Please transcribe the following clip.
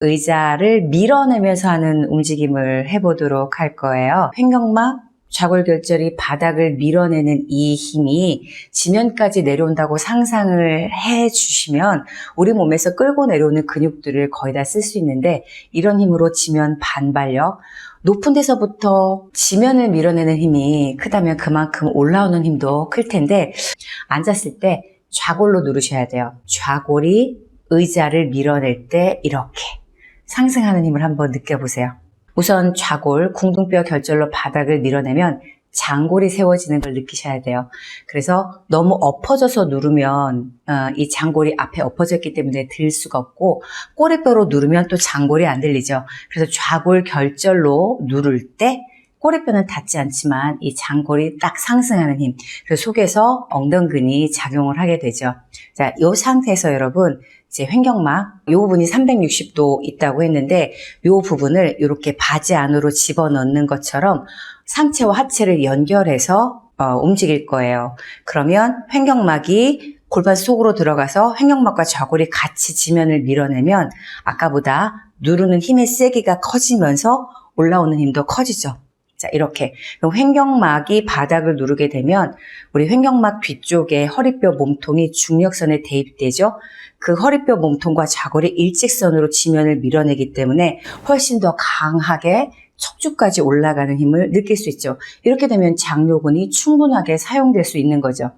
의자를 밀어내면서 하는 움직임을 해보도록 할 거예요. 횡격막, 좌골결절이 바닥을 밀어내는 이 힘이 지면까지 내려온다고 상상을 해 주시면 우리 몸에서 끌고 내려오는 근육들을 거의 다 쓸 수 있는데 이런 힘으로 지면 반발력, 높은 데서부터 지면을 밀어내는 힘이 크다면 그만큼 올라오는 힘도 클 텐데 앉았을 때 좌골로 누르셔야 돼요. 좌골이 의자를 밀어낼 때 이렇게 상승하는 힘을 한번 느껴보세요. 우선 좌골, 궁둥뼈 결절로 바닥을 밀어내면 장골이 세워지는 걸 느끼셔야 돼요. 그래서 너무 엎어져서 누르면 어, 이 장골이 앞에 엎어졌기 때문에 들 수가 없고 꼬리뼈로 누르면 또 장골이 안 들리죠. 그래서 좌골 결절로 누를 때 꼬리뼈는 닿지 않지만 이 장골이 딱 상승하는 힘, 그래서 속에서 엉덩근이 작용을 하게 되죠. 자, 이 상태에서 여러분 이제 횡격막 이 부분이 360도 있다고 했는데 이 부분을 이렇게 바지 안으로 집어넣는 것처럼 상체와 하체를 연결해서 어, 움직일 거예요. 그러면 횡격막이 골반 속으로 들어가서 횡격막과 좌골이 같이 지면을 밀어내면 아까보다 누르는 힘의 세기가 커지면서 올라오는 힘도 커지죠. 자, 이렇게. 그럼 횡격막이 바닥을 누르게 되면 우리 횡격막 뒤쪽에 허리뼈 몸통이 중력선에 대입되죠. 그 허리뼈 몸통과 좌골이 일직선으로 지면을 밀어내기 때문에 훨씬 더 강하게 척추까지 올라가는 힘을 느낄 수 있죠. 이렇게 되면 장요근이 충분하게 사용될 수 있는 거죠.